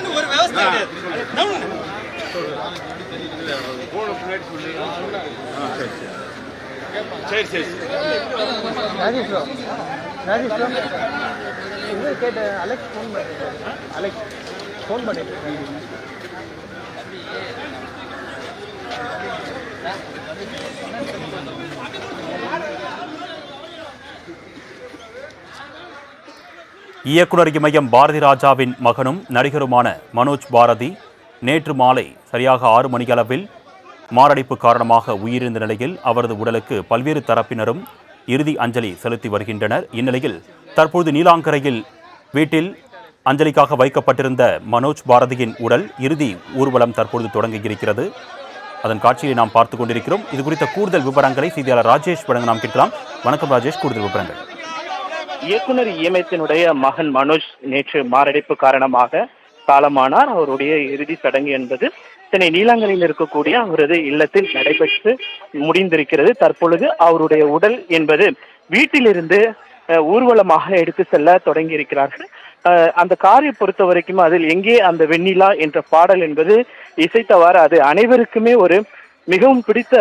அதுக்குன்னு ஒரு விவசாய. சரி சரி. ராஜேஷ் ப்ரோ ராஜேஷ் ப்ரோ இது கேட்ட அலெக்ஸ் ஃபோன் பண்ணிட்டு அலெக்ஸ் ஃபோன் பண்ணிட்டு இயக்குனர் இமயம் பாரதி ராஜாவின் மகனும் நடிகருமான மனோஜ் பாரதி நேற்று மாலை சரியாக ஆறு மணியளவில் மாரடைப்பு காரணமாக உயிரிழந்த நிலையில் அவரது உடலுக்கு பல்வேறு தரப்பினரும் இறுதி அஞ்சலி செலுத்தி வருகின்றனர். இந்நிலையில் தற்போது நீலாங்கரையில் வீட்டில் அஞ்சலிக்காக வைக்கப்பட்டிருந்த மனோஜ் பாரதியின் உடல் இறுதி ஊர்வலம் தற்பொழுது தொடங்கியிருக்கிறது. அதன் காட்சியை நாம் பார்த்து கொண்டிருக்கிறோம். இது குறித்த கூடுதல் விவரங்களை செய்தியாளர் ராஜேஷ் வழங்க நாம் கேட்கலாம். வணக்கம் ராஜேஷ். கூடுதல் விவரங்கள். இயக்குனர் இயமத்தினுடைய மகன் மனோஜ் நேற்று மாரடைப்பு காரணமாக காலமானார். அவருடைய இறுதி சடங்கு என்பது சென்னை நீலாங்கரையில் இருக்கக்கூடிய அவரது இல்லத்தில் நடைபெற்று முடிந்திருக்கிறது. தற்பொழுது அவருடைய உடல் என்பது வீட்டிலிருந்து அஹ், ஊர்வலமாக எடுத்து செல்ல தொடங்கி இருக்கிறார்கள் அஹ், அந்த காரை பொறுத்த வரைக்கும் அதில் எங்கே அந்த வெண்ணிலா என்ற பாடல் என்பது இசைத்தவாறு அது அனைவருக்குமே ஒரு மிகவும் பிடித்த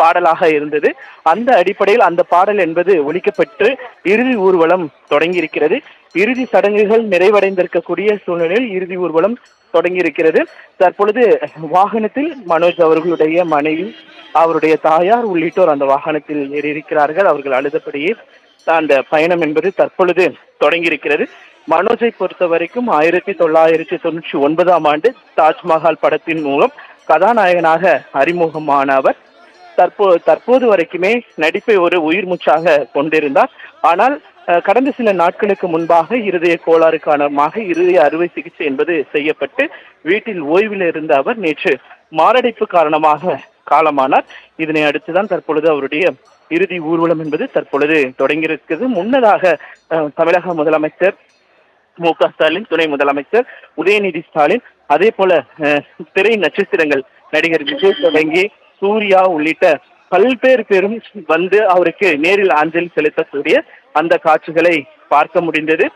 பாடலாக இருந்தது. அந்த அடிப்படையில் அந்த பாடல் என்பது ஒழிக்கப்பட்டு இறுதி ஊர்வலம் தொடங்கி இருக்கிறது இறுதி சடங்குகள் நிறைவடைந்திருக்கக்கூடிய சூழ்நிலையில் இறுதி ஊர்வலம் தொடங்கி இருக்கிறது தற்பொழுது வாகனத்தில் மனோஜ் அவர்களுடைய மனைவி அவருடைய தாயார் உள்ளிட்டோர் அந்த வாகனத்தில் ஏறியிருக்கிறார்கள். அவர்கள் அழுதபடியே அந்த பயணம் என்பது தற்பொழுது தொடங்கி இருக்கிறது மனோஜை பொறுத்த வரைக்கும் ஆயிரத்தி தொள்ளாயிரத்தி தொண்ணூற்றி ஒன்பதாம் ஆண்டு தாஜ்மஹால் படத்தின் மூலம் கதாநாயகனாக அறிமுகமானவர். தற்போ தற்போது வரைக்குமே நடிப்பை ஒரு உயிர் மூச்சாக கொண்டிருந்தார். ஆனால் கடந்த சில நாட்களுக்கு முன்பாக இருதய கோளாறு காரணமாக இருதய அறுவை சிகிச்சை என்பது செய்யப்பட்டு வீட்டில் ஓய்வில் இருந்த அவர் நேற்று மாரடைப்பு காரணமாக காலமானார். இதனை அடுத்துதான் தற்பொழுது அவருடைய இறுதி ஊர்வலம் என்பது தற்பொழுது தொடங்கியிருக்கிறது. முன்னதாக தமிழக முதலமைச்சர் மு க ஸ்டாலின் துணை முதலமைச்சர் உதயநிதி ஸ்டாலின் அதே போல அஹ், திரை நட்சத்திரங்கள் நடிகர் விஜய் தொடங்கி சூர்யா உள்ளிட்ட பல்வேறு பேரும் வந்து அவருக்கு நேரில் அஞ்சலி செலுத்தக்கூடிய அந்த காட்சிகளை பார்க்க முடிந்தது.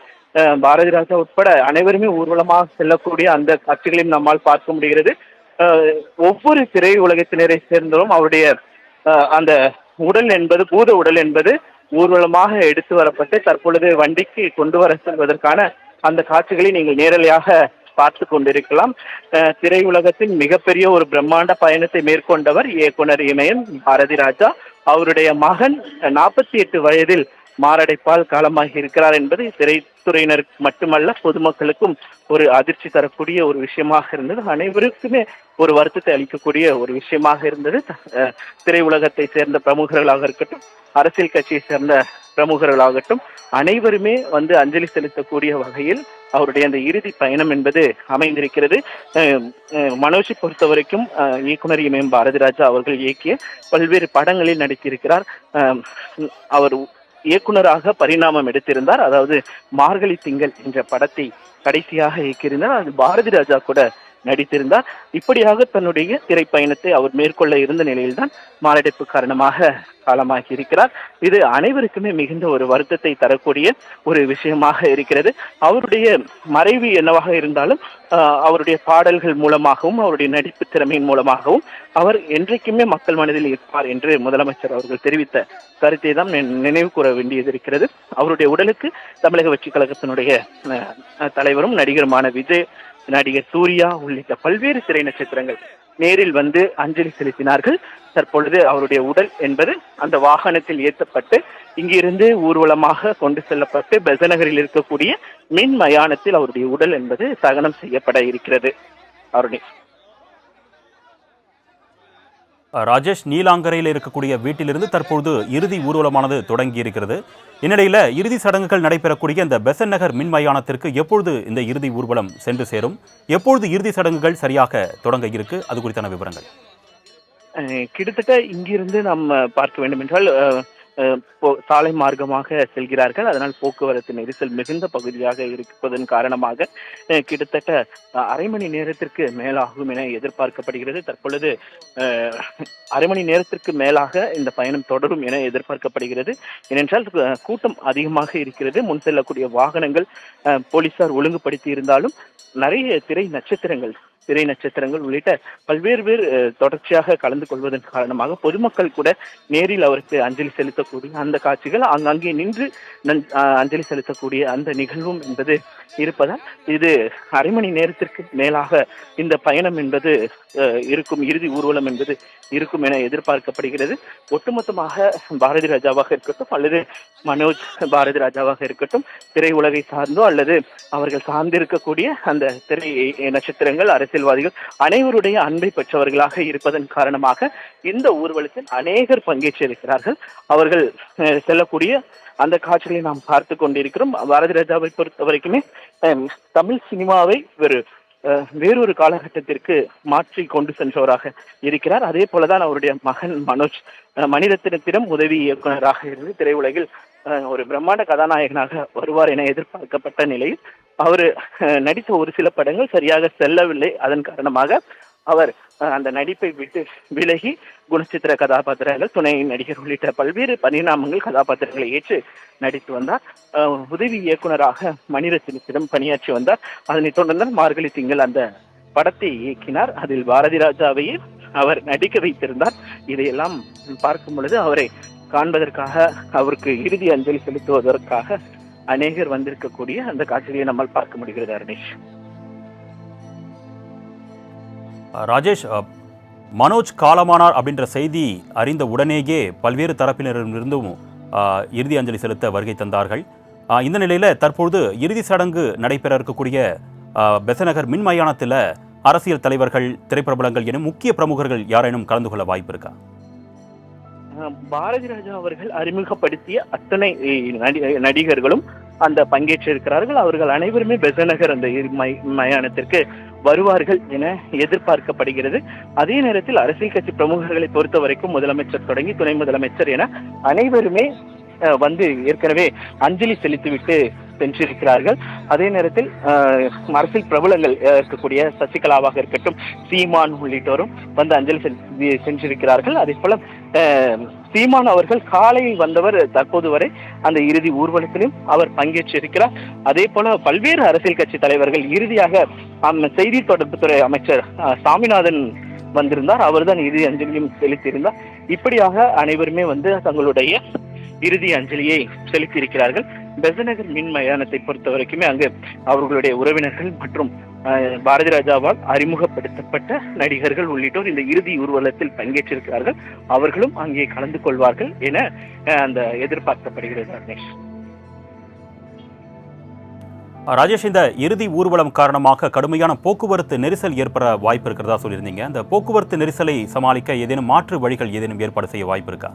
பாரதி ராஜா உட்பட அனைவருமே ஊர்வலமாக செல்லக்கூடிய அந்த காட்சிகளையும் நம்மால் பார்க்க முடிகிறது. ஒவ்வொரு திரை உலகத்தினரை சேர்ந்ததும் அவருடைய அந்த உடல் என்பது பூத உடல் என்பது ஊர்வலமாக எடுத்து வரப்பட்டு தற்பொழுது வண்டிக்கு கொண்டு வர செல்வதற்கான அந்த காட்சிகளை நீங்கள் நேரலையாக பார்த்து கொண்டிருக்கலாம். திரையுலகத்தின் மிகப்பெரிய ஒரு பிரம்மாண்ட பயணத்தை மேற்கொண்டவர் இயக்குனர் இமயம் பாரதி ராஜா. அவருடைய மகன் நாற்பத்தி எட்டு வயதில் மாரடைப்பால் காலமாகி இருக்கிறார் என்பது திரைத்துறையினருக்கு மட்டுமல்ல பொதுமக்களுக்கும் ஒரு அதிர்ச்சி தரக்கூடிய ஒரு விஷயமாக இருந்தது. அனைவருக்குமே ஒரு வருத்தத்தை அளிக்கக்கூடிய ஒரு விஷயமாக இருந்தது. அஹ், திரையுலகத்தை சேர்ந்த பிரமுகர்களாக இருக்கட்டும் அரசியல் கட்சியை சேர்ந்த பிரமுகர்களாகட்டும் அனைவருமே வந்து அஞ்சலி செலுத்தக்கூடிய வகையில் அவருடைய அந்த இறுதி பயணம் என்பது அமைந்திருக்கிறது. மனோஜி மனோஜை பொறுத்த வரைக்கும் இயக்குனர் இமயம் பாரதிராஜா அவர்கள் இயக்கிய பல்வேறு படங்களில் நடித்திருக்கிறார். அஹ், அவர் இயக்குனராக பரிணாமம் எடுத்திருந்தார். அதாவது மார்கழி திங்கள் என்ற படத்தை கடைசியாக இயக்கியிருந்தார். அது பாரதி ராஜா கூட நடித்திருந்தார் இப்படியாக தன்னுடைய திரைப்பயணத்தை அவர் மேற்கொள்ள இருந்த நிலையில்தான் மாரடைப்பு காரணமாக காலமாகி இருக்கிறார். இது அனைவருக்குமே மிகுந்த ஒரு வருத்தத்தை தரக்கூடிய ஒரு விஷயமாக இருக்கிறது. அவருடைய மறைவு என்னவாக இருந்தாலும் அவருடைய பாடல்கள் மூலமாகவும் அவருடைய நடிப்பு திறமையின் மூலமாகவும் அவர் என்றைக்குமே மக்கள் மனதில் இருப்பார் என்று முதலமைச்சர் அவர்கள் தெரிவித்த கருத்தை தான் நினைவு கூற வேண்டியது இருக்கிறது. அவருடைய உடலுக்கு தமிழக வெற்றி கழகத்தினுடைய தலைவரும் நடிகருமான விஜய் நடிகர் சூர்யா உள்ளிட்ட பல்வேறு திரை நட்சத்திரங்கள் நேரில் வந்து அஞ்சலி செலுத்தினார்கள். தற்பொழுது அவருடைய உடல் என்பது அந்த வாகனத்தில் ஏற்றப்பட்டு இங்கிருந்து ஊர்வலமாக கொண்டு செல்லப்பட்டு பெசநகரில் இருக்கக்கூடிய மின் மயானத்தில் அவருடைய உடல் என்பது தகனம் செய்யப்பட இருக்கிறது. அருணி ராஜேஷ் நீலாங்கரையில் இருக்கக்கூடிய வீட்டிலிருந்து தற்பொழுது இறுதி ஊர்வலமானது தொடங்கி இருக்கிறது இந்நிலையில் இறுதி சடங்குகள் நடைபெறக்கூடிய இந்த பெசன் நகர் மின் மயானத்திற்கு எப்பொழுது இந்த இறுதி ஊர்வலம் சென்று சேரும்? எப்பொழுது இறுதி சடங்குகள் சரியாக தொடங்க இருக்கு? அது குறித்தான விவரங்கள். அஹ் கிட்டத்தட்ட இங்கிருந்து நம்ம பார்க்க வேண்டும் என்றால் சாலை மார்க்கமாக செல்கிறார்கள். அதனால் போக்குவரத்து நெரிசல் மிகுந்த பகுதியாக இருப்பதன் காரணமாக கிட்டத்தட்ட அரை மணி நேரத்திற்கு மேலாகும் என எதிர்பார்க்கப்படுகிறது. தற்பொழுது அரை மணி நேரத்திற்கு மேலாக இந்த பயணம் தொடரும் என எதிர்பார்க்கப்படுகிறது. ஏனென்றால் அஹ், கூட்டம் அதிகமாக இருக்கிறது. முன் செல்லக்கூடிய வாகனங்கள் அஹ், போலீசார் ஒழுங்குபடுத்தி இருந்தாலும் நிறைய திரை நட்சத்திரங்கள் திரை நட்சத்திரங்கள் உள்ளிட்ட பல்வேறு பேர் தொடர்ச்சியாக கலந்து கொள்வதன் காரணமாக பொதுமக்கள் கூட நேரில் அவருக்கு அஞ்சலி செலுத்தக்கூடிய அந்த காட்சிகள் அங்கங்கே நின்று அஞ்சலி செலுத்தக்கூடிய அந்த நிகழ்வும் என்பது இருப்பதால் இது அரை மணி நேரத்திற்கு மேலாக இந்த பயணம் என்பது அஹ், இருக்கும் இறுதி ஊர்வலம் என்பது இருக்கும் என எதிர்பார்க்கப்படுகிறது. ஒட்டுமொத்தமாக பாரதி ராஜாவாக இருக்கட்டும் அல்லது மனோஜ் பாரதி ராஜாவாக இருக்கட்டும் திரை உலகை சார்ந்தோ அல்லது அவர்கள் சார்ந்திருக்கக்கூடிய அந்த திரை நட்சத்திரங்கள் அரசு அரசியல்வாதிகள் அனைவருடைய அன்பை பெற்றவர்களாக இருப்பதன் காரணமாக இந்த ஊர்வலத்தில் அநேகர் பங்கேற்றிருக்கிறார்கள். அவர்கள் செல்லக்கூடிய அந்த காட்சிகளை நாம் பார்த்து கொண்டிருக்கிறோம். பாரதி ராஜாவை பொறுத்த வரைக்குமே தமிழ் சினிமாவை ஒரு வேறொரு காலகட்டத்திற்கு மாற்றி கொண்டு சென்றவராக இருக்கிறார். அதே போலதான் அவருடைய மகன் மனோஜ் அஹ், மணிரத்னத்திடம் உதவி இயக்குநராக இருந்து திரையுலகில் ஒரு பிரம்மாண்ட கதாநாயகனாக வருவார் என எதிர்பார்க்கப்பட்ட நிலையில் அவர் நடித்த ஒரு சில படங்கள் சரியாக செல்லவில்லை. அதன் காரணமாக அவர் அந்த நடிப்பை விட்டு விலகி குணச்சித்திர கதாபாத்திரங்கள் துணை நடிகர் உள்ளிட்ட பல்வேறு பரிணாமங்கள் கதாபாத்திரங்களை ஏற்று நடித்து வந்தார். உதவி இயக்குனராக மணிரத்னத்திடம் பணியாற்றி வந்தார். அதனைத் தொடர்ந்து மார்கழி திங்கள் அந்த படத்தை இயக்கினார். அதில் பாரதி ராஜாவையே அவர் நடிக்க வைத்திருந்தார். இதையெல்லாம் பார்க்கும் பொழுது அவரை காண்பதற்காக அவருக்கு இறுதி அஞ்சலி செலுத்துவதற்காக அநேகர் வந்திருக்கக்கூடிய அந்த காட்சிகளை நம்மால் பார்க்க முடிகிறது அருணேஷ் ராஜேஷ் மனோஜ் காலமானார் அப்படின்ற செய்தி அறிந்த உடனேயே பல்வேறு தரப்பினரிடமிருந்தும் இறுதி அஞ்சலி செலுத்த வருகை தந்தார்கள். இந்த நிலையில் தற்பொழுது இறுதி சடங்கு நடைபெற இருக்கக்கூடிய பெசநகர் மின் மயானத்தில் அரசியல் தலைவர்கள் திரைப்பிரபலங்கள் எனும் முக்கிய பிரமுகர்கள் யாரேனும் கலந்து கொள்ள வாய்ப்பு இருக்கா? பாரதி ராஜா அவர்கள் அறிமுகப்படுத்திய அத்தனை நடி- நடிகர்களும் அந்த பங்கேற்றிருக்கிறார்கள். அவர்கள் அனைவருமே பெசநகர் அந்த மை- மயானத்திற்கு வருவார்கள் என எதிர்பார்க்கப்படுகிறது. அதே நேரத்தில் அரசியல் கட்சி பிரமுகர்களை பொறுத்த வரைக்கும் முதலமைச்சர் தொடங்கி துணை முதலமைச்சர் என அனைவருமே வந்து ஏற்கனவே அஞ்சலி செலுத்திவிட்டு சென்றிருக்கிறார்கள் அதே நேரத்தில் அரசியல் பிரபலங்கள் இருக்கக்கூடிய சசிகலாவாக இருக்கட்டும் சீமான் உள்ளிட்டோரும் வந்து அஞ்சலி சென்றிருக்கிறார்கள். அதே போல சீமான் அவர்கள் காலையில் வந்தவர் தற்போது வரை அந்த இறுதி ஊர்வலத்திலும் அவர் பங்கேற்றிருக்கிறார். அதே போல பல்வேறு அரசியல் கட்சி தலைவர்கள் இறுதியாக அம், செய்தி தொடர்புத்துறை அமைச்சர் சாமிநாதன் வந்திருந்தார். அவர்தான் இறுதி அஞ்சலியும் செலுத்தியிருந்தார். இப்படியாக அனைவருமே வந்து தங்களுடைய இறுதி அஞ்சலியை செலுத்தியிருக்கிறார்கள். பெசநகர் மின் மயானத்தை பொறுத்த வரைக்குமே அங்கு அவர்களுடைய உறவினர்கள் மற்றும் பாரதி ராஜாவால் அறிமுகப்படுத்தப்பட்ட நடிகர்கள் உள்ளிட்டோர் இந்த இறுதி ஊர்வலத்தில் பங்கேற்றிருக்கிறார்கள். அவர்களும் அங்கே கலந்து கொள்வார்கள் என அஹ், அந்த எதிர்பார்க்கப்படுகிறது ரமேஷ். ராஜேஷ் இந்த இறுதி ஊர்வலம் காரணமாக கடுமையான போக்குவரத்து நெரிசல் ஏற்பட வாய்ப்பு இருக்கிறதா சொல்லியிருந்தீங்க. அந்த போக்குவரத்து நெரிசலை சமாளிக்க ஏதேனும் மாற்று வழிகள் ஏதேனும் ஏற்பாடு செய்ய வாய்ப்பு இருக்கா?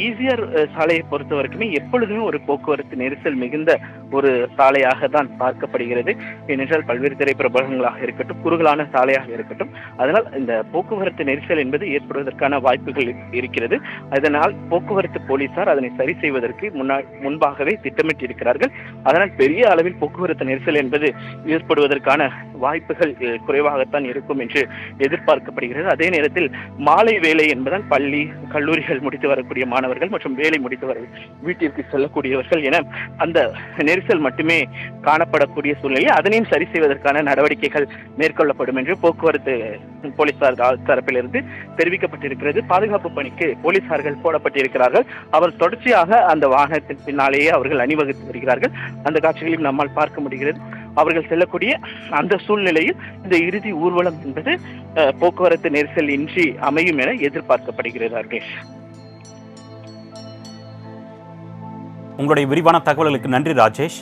ஈசிஆர் சாலையை பொறுத்த வரைக்குமே எப்பொழுதுமே ஒரு போக்குவரத்து நெரிசல் மிகுந்த ஒரு சாலையாக தான் பார்க்கப்படுகிறது. ஏனென்றால் பல்வேறு திரைப்பிரபலங்களாக இருக்கட்டும் குறுகலான சாலையாக இருக்கட்டும் அதனால் இந்த போக்குவரத்து நெரிசல் என்பது ஏற்படுவதற்கான வாய்ப்புகள் இருக்கிறது. அதனால் போக்குவரத்து போலீசார் அதனை சரி செய்வதற்கு முன்னா முன்பாகவே திட்டமிட்டிருக்கிறார்கள். அதனால் பெரிய அளவில் போக்குவரத்து நெரிசல் என்பது ஏற்படுவதற்கான வாய்ப்புகள் குறைவாகத்தான் இருக்கும் என்று எதிர்பார்க்கப்படுகிறது. அதே நேரத்தில் மாலை வேலை என்பதால் பள்ளி கல்லூரிகள் முடித்து வரக்கூடிய மாணவர்கள் மற்றும் வேலை முடித்து வர வீட்டிற்கு செல்லக்கூடியவர்கள் என அந்த நெரிசல் மட்டுமே காணப்படக்கூடிய சூழ்நிலை அதனையும் சரி செய்வதற்கான நடவடிக்கைகள் மேற்கொள்ளப்படும் என்று போக்குவரத்து போலீசார் தரப்பிலிருந்து தெரிவிக்கப்பட்டிருக்கிறது. பாதுகாப்பு பணிக்கு போலீசார்கள் போடப்பட்டிருக்கிறார்கள். அவர் தொடர்ச்சியாக அந்த வாகனத்தின் பின்னாலேயே அவர்கள் அணிவகுத்து வருகிறார்கள். அந்த காட்சிகளையும் நம்மால் பார்க்க முடிகிறது. அவர்கள் செல்லக்கூடிய அந்த சூழ்நிலையில் இந்த இறுதி ஊர்வலம் என்பது போக்குவரத்து நெரிசல் இன்றி அமையும் என எதிர்பார்க்கப்படுகிறது அர்கேஷ் உங்களுடைய விரிவான தகவல்களுக்கு நன்றி ராஜேஷ்.